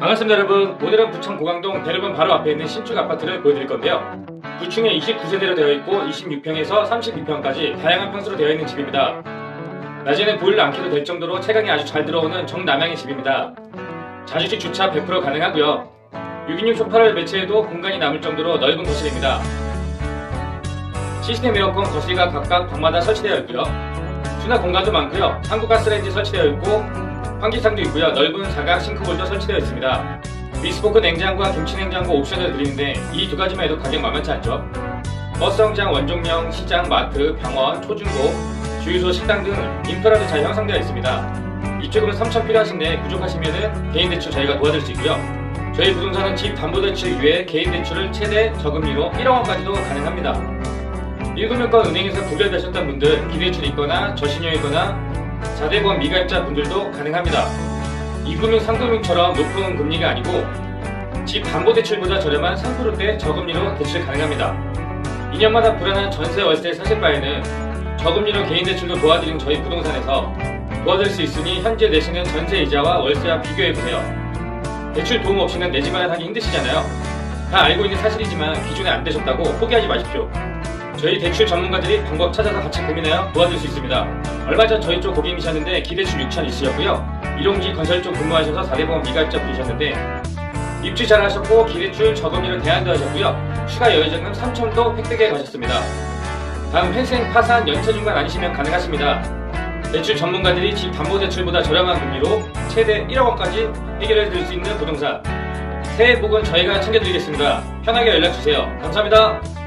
반갑습니다 여러분. 오늘은 부천 고강동 대로변 바로 앞에 있는 신축 아파트를 보여드릴 건데요. 구층에 29세대로 되어 있고 26평에서 32평까지 다양한 평수로 되어 있는 집입니다. 낮에는 보일러 안 켜도 될 정도로 채광이 아주 잘 들어오는 정남향의 집입니다. 자주식 주차 100% 가능하고요. 6인용 소파를 배치해도 공간이 남을 정도로 넓은 거실입니다. 시스템 에어컨 거실과 각각 방마다 설치되어 있고요. 수납 공간도 많고요. 한국 가스레인지 설치되어 있고 환기창도 있고요. 넓은 사각 싱크볼도 설치되어 있습니다. 비스포크 냉장고와 김치 냉장고 옵션을 드리는데 이 두 가지만 해도 가격 만만치 않죠? 버스 정장, 원종령, 시장, 마트, 병원, 초중고, 주유소, 식당 등 인프라도 잘 형성되어 있습니다. 입주금은 3천 필요하신데 부족하시면 개인 대출 저희가 도와드릴 수 있고요. 저희 부동산은 집 담보대출 이외에 개인 대출을 최대 저금리로 1억 원까지도 가능합니다. 1금융권 은행에서 구별되셨던 분들 기대출 있거나 저신용이거나 자대보험 미가입자 분들도 가능합니다. 2금융, 3금융처럼 높은 금리가 아니고 집 담보대출보다 저렴한 3%대 저금리로 대출 가능합니다. 2년마다 불안한 전세 월세 사실 바에는 저금리로 개인 대출도 도와드리는 저희 부동산에서 도와드릴 수 있으니 현재 내시는 전세 이자와 월세와 비교해보세요. 대출 도움 없이는 내집 마련하기 힘드시잖아요. 다 알고 있는 사실이지만 기존에 안 되셨다고 포기하지 마십시오. 저희 대출 전문가들이 방법 찾아서 같이 고민하여 도와줄 수 있습니다. 얼마 전 저희 쪽 고객이셨는데 기대출 6천 있으셨고요. 일용기 건설 쪽 근무하셔서 4대보험 미가입자 분이셨는데 입주 잘 하셨고 기대출 저금리로 대안도 하셨고요. 추가 여유자금 3천도 획득해 가셨습니다. 다음 회생, 파산, 연체 중간 아니시면 가능하십니다. 대출 전문가들이 집 담보대출보다 저렴한 금리로 최대 1억 원까지 해결해 드릴 수 있는 부동산. 새해 복은 저희가 챙겨드리겠습니다. 편하게 연락주세요. 감사합니다.